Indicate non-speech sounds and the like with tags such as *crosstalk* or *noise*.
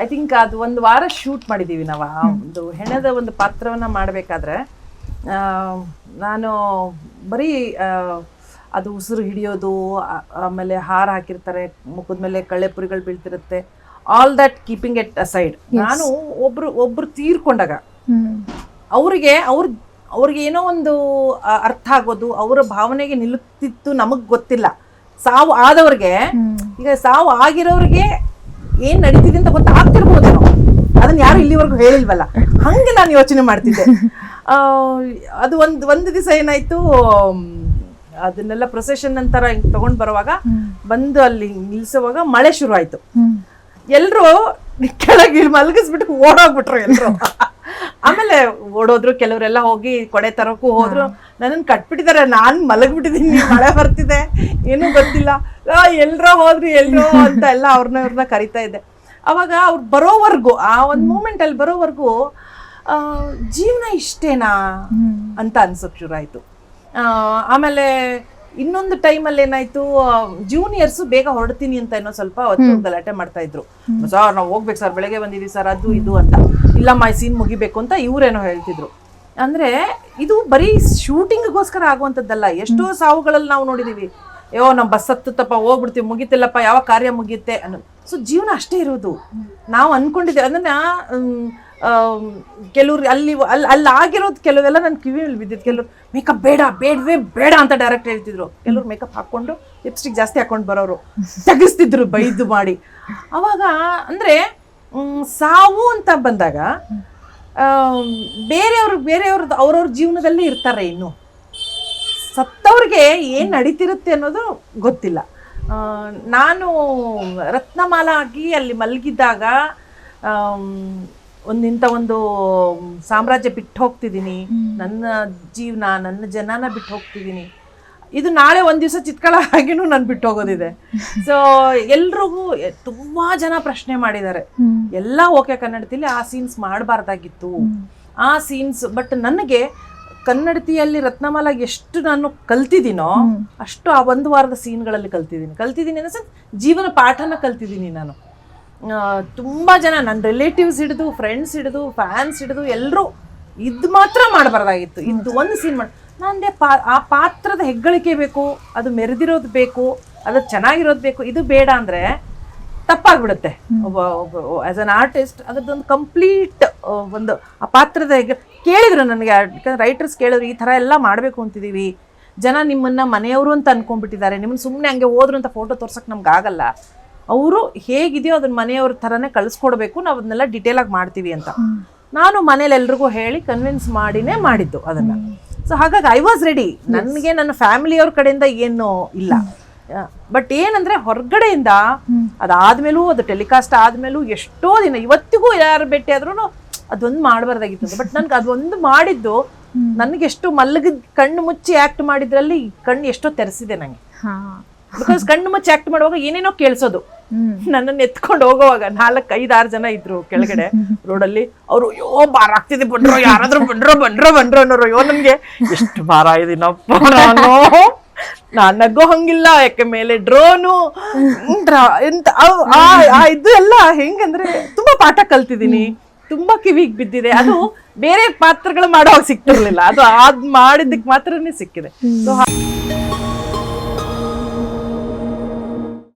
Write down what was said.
I think ಅದು ಒಂದು ವಾರ ಶೂಟ್ ಮಾಡಿದ್ದೀವಿ ನಾವು. ಆ ಒಂದು ಹೆಣದ ಒಂದು ಪಾತ್ರವನ್ನ ಮಾಡಬೇಕಾದ್ರೆ ನಾನು ಬರೀ ಅದು ಉಸಿರು ಹಿಡಿಯೋದು ಆಮೇಲೆ ಹಾರ ಹಾಕಿರ್ತಾರೆ ಮುಖದ ಮೇಲೆ ಕಳ್ಳೆಪುರಿಗಳು ಬೀಳ್ತಿರುತ್ತೆ all that keeping it aside ನಾನು ಒಬ್ರು ಒಬ್ರು ತೀರ್ಕೊಂಡಾಗ ಅವ್ರಿಗೆ ಅವರಿಗೆ ಅವ್ರ ಅವ್ರಿಗೆ ಏನೋ ಒಂದು ಅರ್ಥ ಆಗೋದು ಅವರ ಭಾವನೆಗೆ ನಿಲ್ಲುತ್ತಿತ್ತು ನಮಗ್ ಗೊತ್ತಿಲ್ಲ. ಸಾವು ಆದವ್ರಿಗೆ ಈಗ ಸಾವು ಆಗಿರೋರಿಗೆ ಏನ್ ನಡೀತಿದೆ ಅಂತ ಗೊತ್ತಾಗ್ತಿರ್ಬೋದೇನೋ ಅದನ್ನ ಯಾರು ಇಲ್ಲಿವರೆಗೂ ಹೇಳಿಲ್ವಲ್ಲ. ಹಂಗೆ ನಾನು ಯೋಚನೆ ಮಾಡ್ತಿದ್ದೆ. ಆ, ಅದು ಒಂದು ಒಂದು ದಿವಸ ಏನಾಯ್ತು ಅದನ್ನೆಲ್ಲ ಪ್ರೊಸೆಷನ್ ನಂತರ ಹಿಂಗ್ ತಗೊಂಡ್ ಬರುವಾಗ ಬಂದು ಅಲ್ಲಿ ನಿಲ್ಸುವಾಗ ಮಳೆ ಶುರು ಆಯ್ತು. ಎಲ್ರು ಕೆಳಗೆ ಮಲಗಿಸ್ಬಿಟ್ಟು ಓಡೋಗ್ಬಿಟ್ರು ಎಲ್ರು. ಆಮೇಲೆ ಓಡೋದ್ರು ಕೆಲವರೆಲ್ಲ ಹೋಗಿ ಕೊಡೆ ತರಕ್ಕೂ ಹೋದ್ರು. ನನ್ನನ್ ಕಟ್ಬಿಟ್ಟಿದ್ದಾರೆ. ನಾನ್ ಮಲಗ್ಬಿಟ್ಟಿದೀನಿ ಮಳೆ ಬರ್ತಿದೆ. ಏನೂ ಗೊತ್ತಿಲ್ಲ. ಎಲ್ರೋ ಹೋದ್ರಿ ಎಲ್ರೋ ಅಂತ ಎಲ್ಲ ಅವ್ರನ್ನ ಇವ್ರನ್ನ ಕರಿತಾ ಇದ್ದೆ. ಅವಾಗ ಅವ್ರು ಬರೋವರೆಗೂ ಆ ಒಂದು ಮೂಮೆಂಟ್ ಅಲ್ಲಿ ಬರೋವರೆಗೂ ಆ, ಜೀವನ ಇಷ್ಟೇನಾ ಅಂತ ಅನ್ಸಕ್ ಶುರು ಆಯ್ತು. ಆ, ಆಮೇಲೆ ಇನ್ನೊಂದು ಟೈಮಲ್ಲಿ ಏನಾಯ್ತು ಜೂನಿಯರ್ಸ್ ಬೇಗ ಹೊರಡ್ತೀನಿ ಅಂತ ಏನೋ ಸ್ವಲ್ಪ ಹೊತ್ತು ಗಲಾಟೆ ಮಾಡ್ತಾ ಇದ್ರು. ಸರ್ ನಾವು ಹೋಗ್ಬೇಕು ಸರ್ ಬೆಳಗ್ಗೆ ಬಂದಿದ್ದೀವಿ ಸರ್ ಅದು ಇದು ಅಂತ. ಇಲ್ಲಮ್ಮ ಈ ಸೀನ್ ಮುಗಿಬೇಕು ಅಂತ ಇವರೇನೋ ಹೇಳ್ತಿದ್ರು. ಅಂದ್ರೆ ಇದು ಬರೀ ಶೂಟಿಂಗ್ಗೋಸ್ಕರ ಆಗುವಂಥದ್ದಲ್ಲ. ಎಷ್ಟೋ ಸಾವುಗಳಲ್ಲಿ ನಾವು ನೋಡಿದೀವಿ. ಯೋ ನಮ್ಮ ಬಸ್ ಹತ್ತುತ್ತಪ್ಪ, ಹೋಗ್ಬಿಡ್ತೀವಿ, ಮುಗಿತಿಲ್ಲಪ್ಪ, ಯಾವ ಕಾರ್ಯ ಮುಗಿಯುತ್ತೆ ಅನ್ನೋ ಸೊ ಜೀವನ ಅಷ್ಟೇ ಇರೋದು. ನಾವು ಅನ್ಕೊಂಡಿದ್ದೇವೆ ಅದನ್ನು ಕೆಲವ್ರು ಅಲ್ಲಿ ಅಲ್ಲಿ ಅಲ್ಲಿ ಆಗಿರೋದು ಕೆಲವೆಲ್ಲ ನನ್ನ ಕಿವಿಯಲ್ಲಿ ಬಿದ್ದಿದ್ದು ಕೆಲವ್ರು, ಮೇಕಪ್ ಬೇಡ, ಬೇಡವೇ, ಬೇಡ ಅಂತ ಡೈರೆಕ್ಟ್ ಹೇಳ್ತಿದ್ರು. ಕೆಲವ್ರು ಮೇಕಪ್ ಹಾಕೊಂಡು ಲಿಪ್ಸ್ಟಿಕ್ ಜಾಸ್ತಿ ಹಾಕೊಂಡು ಬರೋರು. ತೆಗಿಸ್ತಿದ್ರು ಬೈದು ಮಾಡಿ. ಅವಾಗ, ಅಂದ್ರೆ ಸಾವು ಅಂತ ಬಂದಾಗ ಆಮ್, ಬೇರೆಯವ್ರು ಬೇರೆಯವ್ರದ್ದು ಅವ್ರವ್ರ ಜೀವನದಲ್ಲಿ ಇರ್ತಾರೆ ಇನ್ನು. ಸತ್ತವ್ರಿಗೆ ಏನು ನಡೀತಿರುತ್ತೆ ಅನ್ನೋದು ಗೊತ್ತಿಲ್ಲ. ನಾನು ರತ್ನಮಾಲ ಆಗಿ ಅಲ್ಲಿ ಮಲಗಿದ್ದಾಗ ಒಂದಿಂತ ಒಂದು ಇಂಥ ಒಂದು ಸಾಮ್ರಾಜ್ಯ ಬಿಟ್ಟು ಹೋಗ್ತಿದ್ದೀನಿ. ನನ್ನ ಜೀವನ ನನ್ನ ಜನನ ಬಿಟ್ಟು ಹೋಗ್ತಿದ್ದೀನಿ. ಇದು ನಾಳೆ ಒಂದ್ ದಿವಸ ಚಿತ್ಕಳ ಹಾಗೇನು ನಾನು ಬಿಟ್ಟು ಹೋಗೋದಿದೆ ಸೊ ಎಲ್ರಿಗೂ ತುಂಬಾ ಜನ ಪ್ರಶ್ನೆ ಮಾಡಿದ್ದಾರೆ. ಎಲ್ಲ ಓಕೆ ಕನ್ನಡತಿಲಿ ಆ ಸೀನ್ಸ್ ಮಾಡಬಾರ್ದಾಗಿತ್ತು. ಆ ಸೀನ್ಸ್ ಬಟ್ ನನಗೆ ಕನ್ನಡತಿಯಲ್ಲಿ ರತ್ನಮಾಲ ಎಷ್ಟು ನಾನು ಕಲ್ತಿದ್ದೀನೋ ಅಷ್ಟು ಆ ಒಂದು ವಾರದ ಸೀನ್ಗಳಲ್ಲಿ ಕಲ್ತಿದ್ದೀನಿ. ಕಲ್ತಿದ್ದೀನಿ ಅನ್ನೋ ಜೀವನ ಪಾಠನ ಕಲ್ತಿದ್ದೀನಿ ನಾನು. ತುಂಬಾ ಜನ ನನ್ನ ರಿಲೇಟಿವ್ಸ್ ಹಿಡಿದು ಫ್ರೆಂಡ್ಸ್ ಹಿಡಿದು ಫ್ಯಾನ್ಸ್ ಹಿಡಿದು ಎಲ್ಲರೂ ಇದು ಮಾತ್ರ ಮಾಡಬಾರ್ದಾಗಿತ್ತು. ಇದು ಒಂದು ಸೀನ್ ಮಾಡಿ ನಂದೆ ಪಾ ಆ ಪಾತ್ರದ ಹೆಗ್ಗಳಿಕೆ ಬೇಕು ಅದು ಮೆರೆದಿರೋದು ಬೇಕು ಅದು ಚೆನ್ನಾಗಿರೋದು ಬೇಕು ಇದು ಬೇಡ ಅಂದರೆ ತಪ್ಪಾಗ್ಬಿಡುತ್ತೆ. ಒಬ್ಬ ಒಬ್ಬ ಆ್ಯಸ್ ಅನ್ ಆರ್ಟಿಸ್ಟ್ ಅದರದ್ದೊಂದು ಕಂಪ್ಲೀಟ್ ಒಂದು ಆ ಪಾತ್ರದ ಹೆಗ್ಗ ಕೇಳಿದ್ರು ನನಗೆ ಯಾಕಂದ್ರೆ ರೈಟರ್ಸ್ ಕೇಳಿದ್ರು ಈ ಥರ ಎಲ್ಲ ಮಾಡಬೇಕು ಅಂತಿದ್ದೀವಿ ಜನ ನಿಮ್ಮನ್ನು ಮನೆಯವರು ಅಂತ ಅಂದ್ಕೊಂಡ್ಬಿಟ್ಟಿದ್ದಾರೆ ನಿಮ್ಮನ್ನು ಸುಮ್ಮನೆ ಹಂಗೆ ಹೋದ್ರು ಅಂತ ಫೋಟೋ ತೋರ್ಸೋಕ್ಕೆ ನಮ್ಗೆ ಆಗಲ್ಲ. ಅವರು ಹೇಗಿದೆಯೋ ಅದನ್ನ ಮನೆಯವ್ರ ಥರನೇ ಕಳಿಸ್ಕೊಡ್ಬೇಕು ನಾವು ಅದನ್ನೆಲ್ಲ ಡಿಟೇಲಾಗಿ ಮಾಡ್ತೀವಿ ಅಂತ. ನಾನು ಮನೇಲಿ ಎಲ್ರಿಗೂ ಹೇಳಿ ಕನ್ವಿನ್ಸ್ ಮಾಡಿನೇ ಮಾಡಿದ್ದು ಅದನ್ನ. ಸೊ ಹಾಗಾಗಿ ಐ ವಾಸ್ ರೆಡಿ ನನಗೆ ನನ್ನ ಫ್ಯಾಮಿಲಿಯವ್ರ ಕಡೆಯಿಂದ ಏನು ಇಲ್ಲ. ಬಟ್ ಏನಂದ್ರೆ ಹೊರಗಡೆಯಿಂದ ಅದಾದ್ಮೇಲೂ ಅದು ಟೆಲಿಕಾಸ್ಟ್ ಆದ್ಮೇಲೂ ಎಷ್ಟೋ ದಿನ ಇವತ್ತಿಗೂ ಯಾರು ಭೇಟಿ ಆದ್ರೂ ಅದೊಂದು ಮಾಡಬಾರ್ದಾಗಿತ್ತು. ಬಟ್ ನನ್ಗೆ ಅದೊಂದು ಮಾಡಿದ್ದು ನನಗೆ ಎಷ್ಟು ಮಲಗಿದ್ ಕಣ್ಣು ಮುಚ್ಚಿ ಆಕ್ಟ್ ಮಾಡಿದ್ರಲ್ಲಿ ಕಣ್ಣು ಎಷ್ಟೋ ತೆರೆಸಿದೆ ನಂಗೆ. ಬಿಕಾಸ್ ಕಣ್ಣು ಮುಚ್ಚಿ ಆಕ್ಟ್ ಮಾಡುವಾಗ ಏನೇನೋ ಕೇಳಿಸೋದು. ನನ್ನನ್ನು ಎತ್ಕೊಂಡು ಹೋಗುವಾಗ ನಾಲ್ಕು ಐದಾರು ಜನ ಇದ್ರು ಕೆಳಗಡೆ *laughs* ರೋಡಲ್ಲಿ. ಅವರು ಅಯ್ಯೋ ಭಾರ ಆಗ್ತಿದೆ ಬಂಡ್ರೋ ಯಾರಾದ್ರೂ ಬಂಡ್ರೋ ಬಂಡ್ರೋ ಬಂಡ್ರೋ ಅನ್ನೋರು. ಅಯ್ಯೋ ನನ್ಗೆ ಎಷ್ಟು ಭಾರ ಇದೀನಪ್ಪ ನಾನು. ನಾನ್ ನಗೋ ಹಂಗಿಲ್ಲ ಯಾಕೆ ಮೇಲೆ ಡ್ರೋನು. ಎಂತ ಆ- ಆ ಇದು ಎಲ್ಲ ಹೆಂಗಂದ್ರೆ ತುಂಬಾ ಪಾಠ ಕಲ್ತಿದ್ದೀನಿ. ತುಂಬಾ ಕಿವಿಗ್ ಬಿದ್ದಿದೆ. ಅದು ಬೇರೆ ಪಾತ್ರಗಳು ಮಾಡೋವಾಗ ಸಿಕ್ತಿರ್ಲಿಲ್ಲ ಅದು ಅದ್ ಮಾಡಿದ್ದಕ್ಕೆ ಮಾತ್ರನೇ ಸಿಕ್ಕಿದೆ. ಸೊ